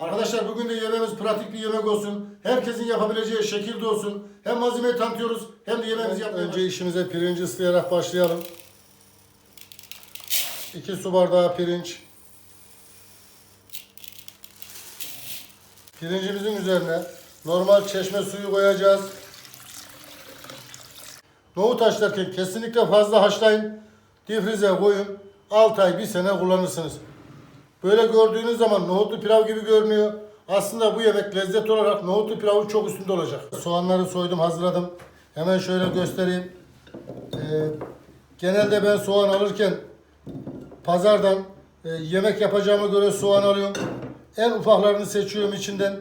Arkadaşlar bugün de yemeğimiz pratik bir yemek olsun. Herkesin yapabileceği şekilde olsun. Hem malzemeyi tanıtıyoruz hem de yemeğimizi yapmaya Önce işimize pirinci ıslayarak başlayalım. 2 su bardağı pirinç. Pirincimizin üzerine normal çeşme suyu koyacağız. Nohut haşlarken kesinlikle fazla haşlayın. Difrize koyun. 6 ay 1 sene kullanırsınız. Böyle gördüğünüz zaman nohutlu pilav gibi görünüyor. Aslında bu yemek lezzet olarak nohutlu pilavın çok üstünde olacak. Soğanları soydum, hazırladım. Hemen şöyle göstereyim. Ee, genelde ben soğan alırken pazardan e, yemek yapacağıma göre soğan alıyorum. En ufaklarını seçiyorum içinden.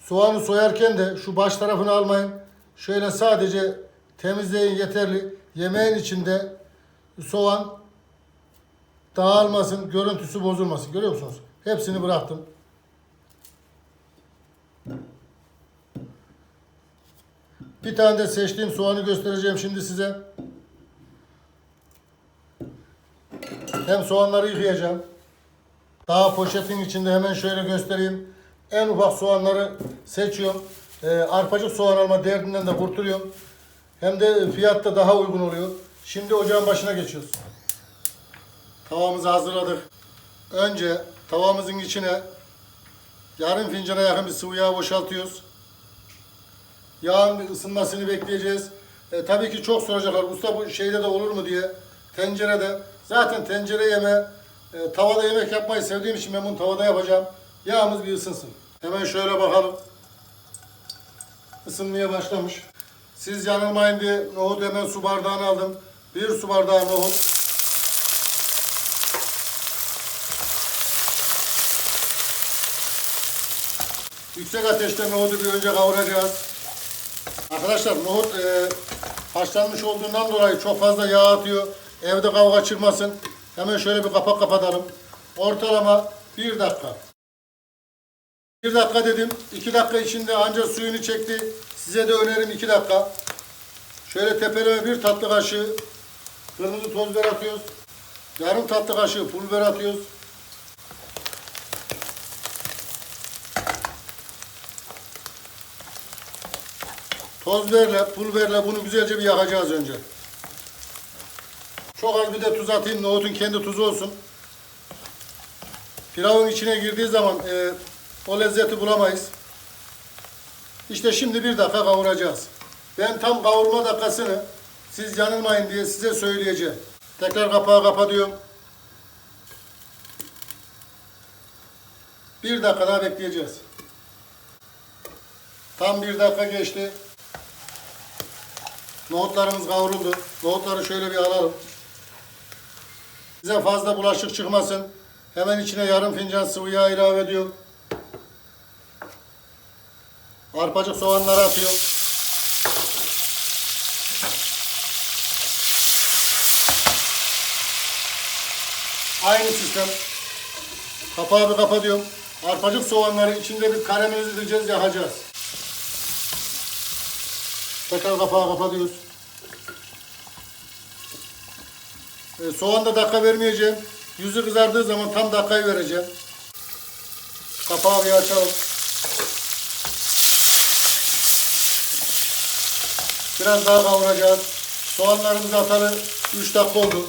Soğanı soyarken de şu baş tarafını almayın. Şöyle sadece temizleyin yeterli. Yemeğin içinde soğan dağılmasın, görüntüsü bozulmasın. Görüyor musunuz? Hepsini bıraktım. Bir tane de seçtiğim soğanı göstereceğim şimdi size. Hem soğanları yıkayacağım. Daha poşetin içinde hemen şöyle göstereyim. En ufak soğanları seçiyorum. Ee, arpacık soğan alma derdinden de kurtuluyorum. Hem de fiyat da daha uygun oluyor. Şimdi ocağın başına geçiyoruz. Tavamızı hazırladık. Önce tavamızın içine yarım fincana yakın bir sıvı yağ boşaltıyoruz. Yağın ısınmasını bekleyeceğiz. E, tabii ki çok soracaklar. Usta bu şeyde de olur mu diye. Tencerede. Zaten tencere yeme, e, tavada yemek yapmayı sevdiğim için ben bunu tavada yapacağım. Yağımız bir ısınsın. Hemen şöyle bakalım. Isınmaya başlamış. Siz yanılmayın diye nohut hemen su bardağını aldım. Bir su bardağı nohut. Yüksek ateşte nohudu bir önce kavuracağız. Arkadaşlar nohut e, haşlanmış olduğundan dolayı çok fazla yağ atıyor. Evde kavga çıkmasın. Hemen şöyle bir kapak kapatalım. Ortalama bir dakika. Bir dakika dedim. iki dakika içinde ancak suyunu çekti. Size de önerim iki dakika. Şöyle tepeleme bir tatlı kaşığı kırmızı toz biber atıyoruz. Yarım tatlı kaşığı pul biber atıyoruz. Toz biberle, pul biberle bunu güzelce bir yakacağız önce. Çok az bir de tuz atayım. Nohutun kendi tuzu olsun. Pilavın içine girdiği zaman e, o lezzeti bulamayız. İşte şimdi bir dakika kavuracağız. Ben tam kavurma dakikasını siz yanılmayın diye size söyleyeceğim. Tekrar kapağı kapatıyorum. Bir dakika daha bekleyeceğiz. Tam bir dakika geçti. Nohutlarımız kavruldu. Nohutları şöyle bir alalım. Size fazla bulaşık çıkmasın. Hemen içine yarım fincan sıvı yağ ilave ediyorum. Arpacık soğanları atıyorum. Aynı sistem. Kapağı bir kapatıyorum. Arpacık soğanları içinde bir karamelize edeceğiz, yakacağız. Tekrar kapağı kapatıyoruz. E, soğanda dakika vermeyeceğim. Yüzü kızardığı zaman tam dakikayı vereceğim. Kapağı bir açalım. Biraz daha kavuracağız. Soğanlarımızı atalı 3 dakika oldu.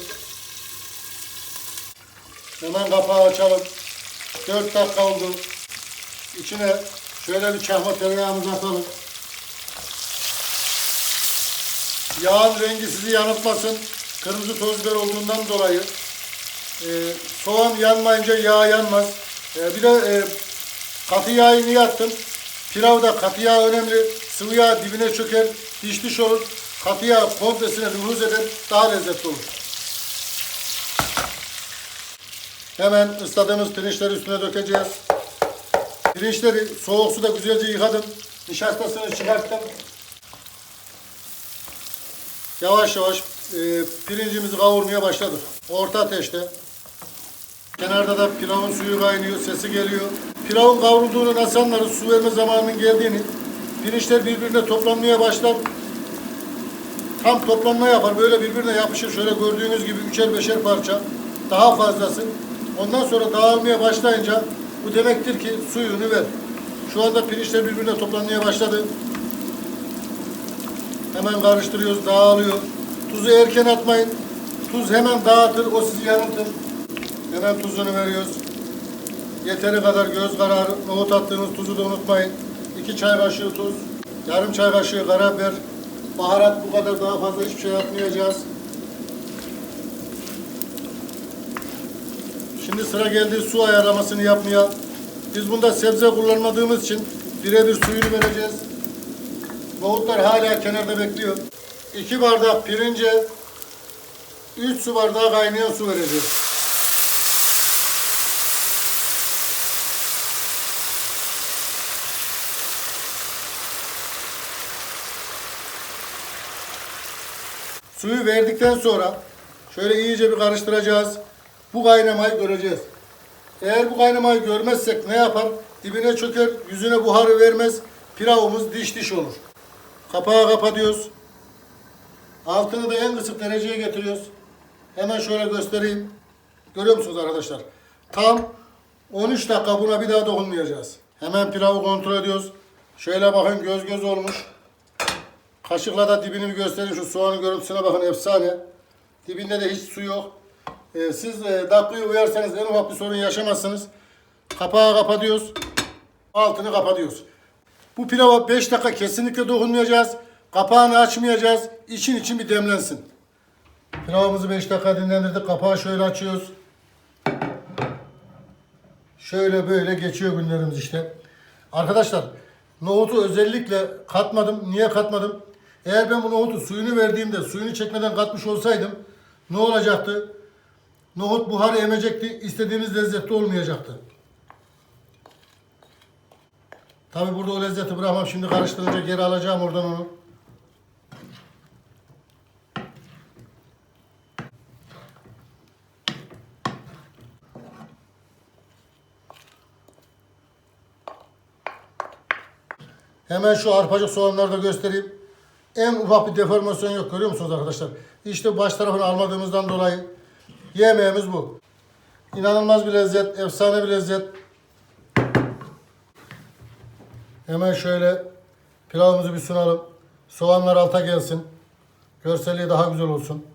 Hemen kapağı açalım. 4 dakika oldu. İçine şöyle bir çakma tereyağımızı atalım. Yağın rengi sizi yanıltmasın. Kırmızı toz biber olduğundan dolayı. Ee, soğan yanmayınca yağ yanmaz. Ee, bir de e, katı yağı niye attım? Pilavda katı yağ önemli. Sıvı yağ dibine çöker, diş diş olur. Katı yağ komplesine nüfuz eder, daha lezzetli olur. Hemen ısladığımız pirinçleri üstüne dökeceğiz. Pirinçleri soğuk suda güzelce yıkadım. Nişastasını çıkarttım. Yavaş yavaş e, pirincimizi kavurmaya başladık. Orta ateşte. Kenarda da pilavın suyu kaynıyor, sesi geliyor. Pilavın kavrulduğunu nasıl? Su verme zamanının geldiğini. Pirinçler birbirine toplanmaya başlar. Tam toplanma yapar. Böyle birbirine yapışır. Şöyle gördüğünüz gibi üçer beşer parça. Daha fazlası. Ondan sonra dağılmaya başlayınca bu demektir ki suyunu ver. Şu anda pirinçler birbirine toplanmaya başladı. Hemen karıştırıyoruz, dağılıyor. Tuzu erken atmayın. Tuz hemen dağıtır, o sizi yanıltır. Hemen tuzunu veriyoruz. Yeteri kadar göz kararı, nohut attığınız tuzu da unutmayın. 2 çay kaşığı tuz, yarım çay kaşığı karabiber, baharat bu kadar daha fazla hiçbir şey yapmayacağız. Şimdi sıra geldi su ayarlamasını yapmaya. Biz bunda sebze kullanmadığımız için birebir suyunu vereceğiz. Nohutlar hala kenarda bekliyor. 2 bardak pirince 3 su bardağı kaynayan su vereceğiz. Suyu verdikten sonra şöyle iyice bir karıştıracağız. Bu kaynamayı göreceğiz. Eğer bu kaynamayı görmezsek ne yapar? Dibine çöker, yüzüne buharı vermez. Pilavımız diş diş olur. Kapağı kapatıyoruz. Altını da en kısık dereceye getiriyoruz. Hemen şöyle göstereyim. Görüyor musunuz arkadaşlar? Tam 13 dakika buna bir daha dokunmayacağız. Hemen pilavı kontrol ediyoruz. Şöyle bakın göz göz olmuş. Kaşıkla da dibini bir göstereyim. Şu soğanın görüntüsüne bakın efsane. Dibinde de hiç su yok. Ee, siz e, dakikayı uyarsanız en ufak bir sorun yaşamazsınız. Kapağı kapatıyoruz. Altını kapatıyoruz. Bu pilava 5 dakika kesinlikle dokunmayacağız. Kapağını açmayacağız. İçin için bir demlensin. Pilavımızı 5 dakika dinlendirdik. Kapağı şöyle açıyoruz. Şöyle böyle geçiyor günlerimiz işte. Arkadaşlar nohutu özellikle katmadım. Niye katmadım? Eğer ben bu nohutu suyunu verdiğimde suyunu çekmeden katmış olsaydım ne olacaktı? Nohut buharı emecekti. istediğimiz lezzette olmayacaktı. Tabi burada o lezzeti bırakmam. Şimdi karıştırınca geri alacağım oradan onu. Hemen şu arpacık soğanları da göstereyim. En ufak bir deformasyon yok görüyor musunuz arkadaşlar? İşte baş tarafını almadığımızdan dolayı yemeğimiz bu. İnanılmaz bir lezzet, efsane bir lezzet. Hemen şöyle pilavımızı bir sunalım. Soğanlar alta gelsin. Görselliği daha güzel olsun.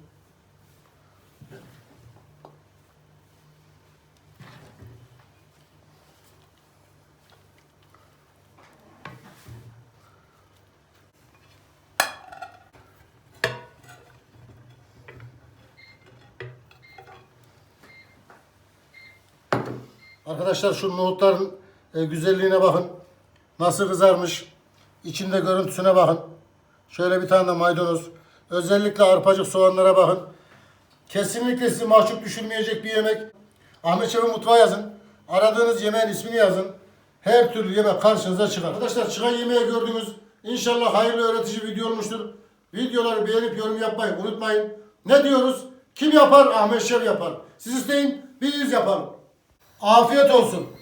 Arkadaşlar şu nohutların e, güzelliğine bakın. Nasıl kızarmış. İçinde görüntüsüne bakın. Şöyle bir tane de maydanoz. Özellikle arpacık soğanlara bakın. Kesinlikle sizi mahcup düşürmeyecek bir yemek. Ahmet Şef'in mutfağı yazın. Aradığınız yemeğin ismini yazın. Her türlü yemek karşınıza çıkar. Arkadaşlar çıkan yemeği gördünüz. İnşallah hayırlı öğretici video olmuştur. Videoları beğenip yorum yapmayı unutmayın. Ne diyoruz? Kim yapar? Ahmet Şef yapar. Siz isteyin, biz yapalım. Afiyet olsun.